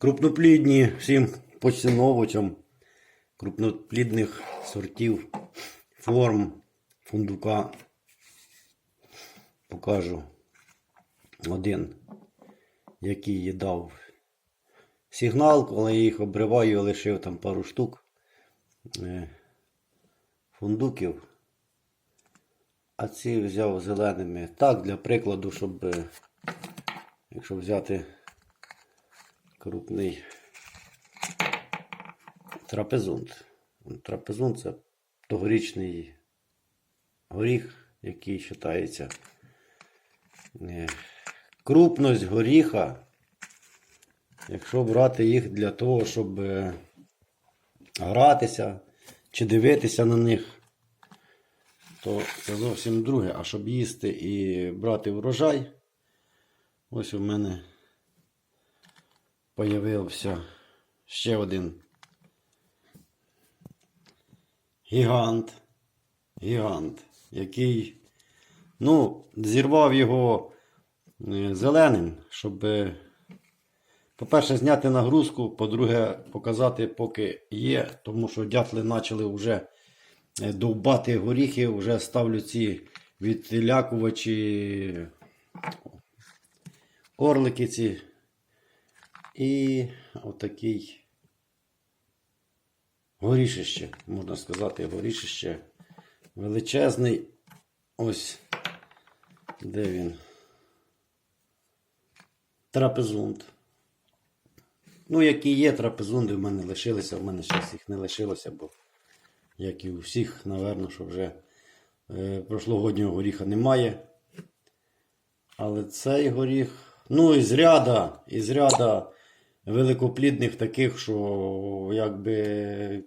Крупноплідні всім поціновувачам крупноплідних сортів, форм фундука. Покажу один, який я дав сигнал, коли я їх обриваю, лишив там пару штук е, фундуків. А ці взяв зеленими. Так, для прикладу, щоб е, якщо взяти крупний трапезунт. Трапезунт це тогорічний горіх, який вважається. е, Крупність горіха, якщо брати їх для того, щоб е, гратися чи дивитися на них, то це зовсім друге. А щоб їсти і брати врожай, ось у мене появився ще один гігант. Гігант, який, ну, зірвав його е, зеленим, щоб, е, по-перше, зняти нагрузку, по-друге, показати, поки є, тому що дятли почали вже е, довбати горіхи, вже ставлю ці відлякувачі, орлики ці. І отакий горішище, можна сказати, горішище величезний. Ось де він. Трапезунт. Ну, які є трапезунди, в мене лишилися, в мене зараз їх не лишилося, бо як і у всіх, напевно, що вже е, прошлогоднього горіха немає. Але цей горіх, ну, із ряда, із ряда великоплідних таких, що якби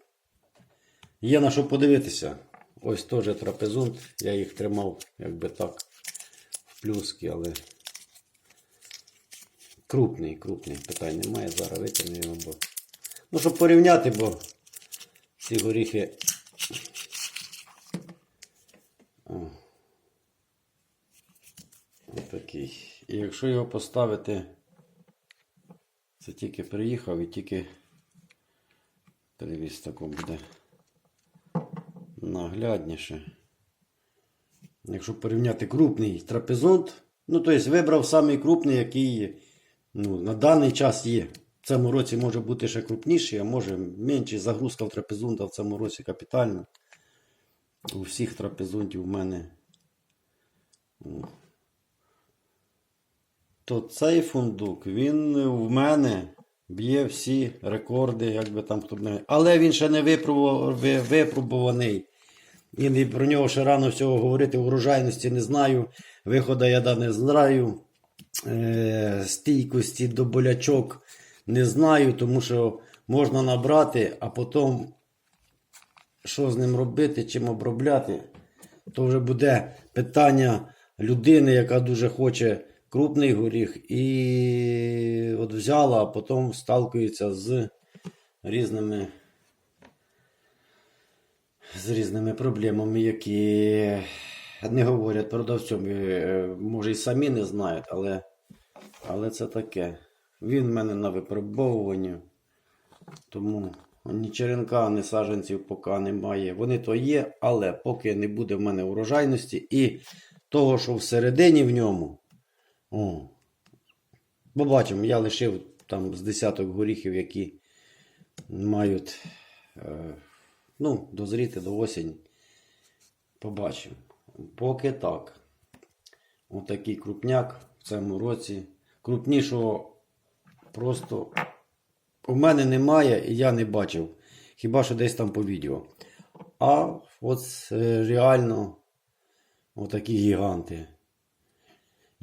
є на що подивитися. Ось теж трапезунт. Я їх тримав, якби так, в плюски, але крупний, крупний. Питань немає. Зараз витягну його, бо. Ну, щоб порівняти, бо ці горіхи. О. І якщо його поставити, це тільки приїхав і тільки привіз таку буде наглядніше. Якщо порівняти крупний трапезунт, ну тобто вибрав самий крупний, який ну, на даний час є. В цьому році може бути ще крупніший, а може менший. Загрузка в трапезунта в цьому році капітальна. У всіх трапезунтів в мене. То цей фундук, він в мене б'є всі рекорди, як би там хто не. Але він ще не випробуваний. І про нього ще рано всього говорити. Урожайності не знаю. Виходу я да не знаю. Е, стійкості до болячок не знаю, тому що можна набрати, а потім що з ним робити, чим обробляти, то вже буде питання людини, яка дуже хоче крупний горіх, і от взяла, а потім сталкується з різними з різними проблемами, які не говорять продавцям. Е, Може, і самі не знають, але, але це таке. Він в мене на випробовуванні. Тому ні черенка, ні саджанців поки немає. Вони то є, але поки не буде в мене урожайності і того, що всередині в ньому. О, побачимо, я лишив там з десяток горіхів, які мають е, ну, дозріти до осінь. Побачимо. Поки так. Отакий крупняк в цьому році. Крупнішого просто у мене немає і я не бачив. Хіба що десь там по відео. А от е, реально отакі гіганти.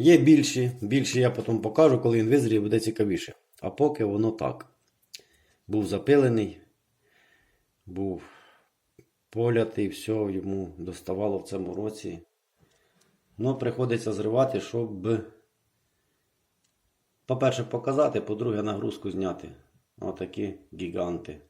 Є більші, більші я потім покажу, коли він визріє, буде цікавіше. А поки воно так. Був запилений, був полятий, все йому доставало в цьому році. Ну, приходиться зривати, щоб, по-перше, показати, по-друге, нагрузку зняти. Отакі гіганти.